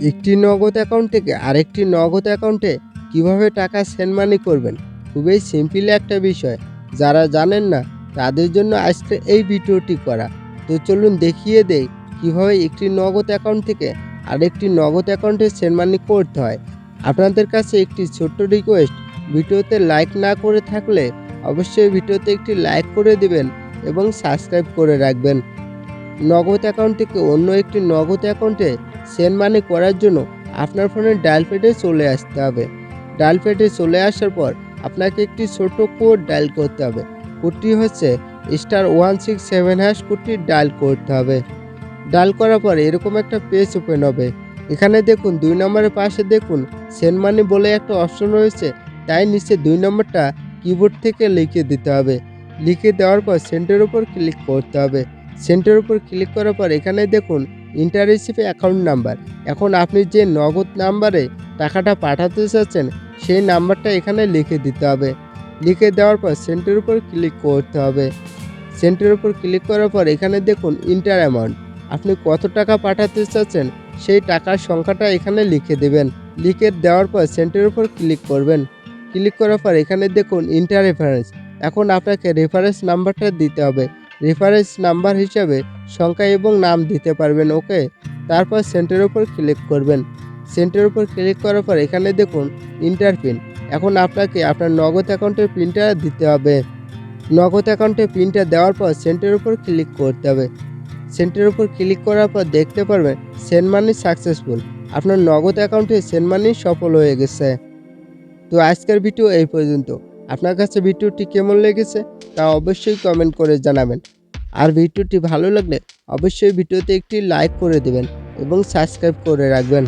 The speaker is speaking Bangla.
একটি নগদ অ্যাকাউন্ট থেকে আরেকটি নগদ অ্যাকাউন্টে কীভাবে টাকা সেন্ড মানি করবেন? খুবই সিম্পল একটা বিষয়। যারা জানেন না, তাদের জন্য আজকে এই ভিডিওটি করা। তো চলুন দেখিয়ে দেই কীভাবে একটি নগদ অ্যাকাউন্ট থেকে আরেকটি নগদ অ্যাকাউন্টে সেন্ড মানি করতে হয়। আপনাদের কাছে একটি ছোট্ট রিকোয়েস্ট ভিডিওতে লাইক না করে থাকলে অবশ্যই ভিডিওতে একটি লাইক করে দিবেন এবং সাবস্ক্রাইব করে রাখবেন। নগদ অ্যাকাউন্ট থেকে অন্য একটি নগদ অ্যাকাউন্টে সেন্ড মানি করার জন্য আপনার ফোনের ডায়াল প্যাডে চলে আসতে হবে। ডায়াল প্যাডে চলে আসার পর আপনাকে একটি ছোট কোড ডায়াল করতে হবে। কোডটি হচ্ছে star one six seven hash কোডটি ডায়াল করতে হবে। ডায়াল করার পর এরকম একটা পেজ ওপেন হবে। এখানে দেখুন, দুই নম্বরের পাশে দেখুন সেন্ড মানি বলে একটা অপশন রয়েছে, তাই নিচে দুই নম্বরটা কিবোর্ড থেকে লিখে দিতে হবে। লিখে দেওয়ার পর সেন্টের উপর ক্লিক করতে হবে। সেন্টের উপর ক্লিক করার পর এখানে দেখুন ইন্টার রিসিভ অ্যাকাউন্ট নাম্বার। এখন আপনি যে নগদ নাম্বারে টাকাটা পাঠাতে চাচ্ছেন, সেই নাম্বারটা এখানে লিখে দিতে হবে। লিখে দেওয়ার পর সেন্টের উপর ক্লিক করতে হবে। সেন্টের উপর ক্লিক করার পর এখানে দেখুন ইন্টার অ্যামাউন্ট। আপনি কত টাকা পাঠাতে চাচ্ছেন, সেই টাকার সংখ্যাটা এখানে লিখে দেবেন। লিখে দেওয়ার পর সেন্টের উপর ক্লিক করবেন। ক্লিক করার পর এখানে দেখুন ইন্টার রেফারেন্স। এখন আপনাকে রেফারেন্স নাম্বারটা দিতে হবে। রেফারেন্স নাম্বার হিসাবে সংখ্যা এবং নাম দিতে পারবেন ওকে তারপর সেন্টের উপর ক্লিক করবেন। সেন্টের উপর ক্লিক করার পর এখানে দেখুন ইন্টার পিন এখন আপনাকে আপনার নগদ অ্যাকাউন্টের পিনটা দিতে হবে। নগদ অ্যাকাউন্টে পিনটা দেওয়ার পর সেন্টের উপর ক্লিক করতে হবে। সেন্টের উপর ক্লিক করার পর দেখতে পারবেন সেন্ড মানি সাকসেসফুল আপনার নগদ অ্যাকাউন্টে সেন্ড মানি সফল হয়ে গেছে। তো আজকের ভিডিও এই পর্যন্ত। আপনার কাছে ভিডিওটি কেমন লেগেছে তা অবশ্যই কমেন্ট করে জানাবেন। আর ভিডিওটি ভালো লাগলে অবশ্যই ভিডিওতে একটি লাইক করে দেবেন এবং সাবস্ক্রাইব করে রাখবেন।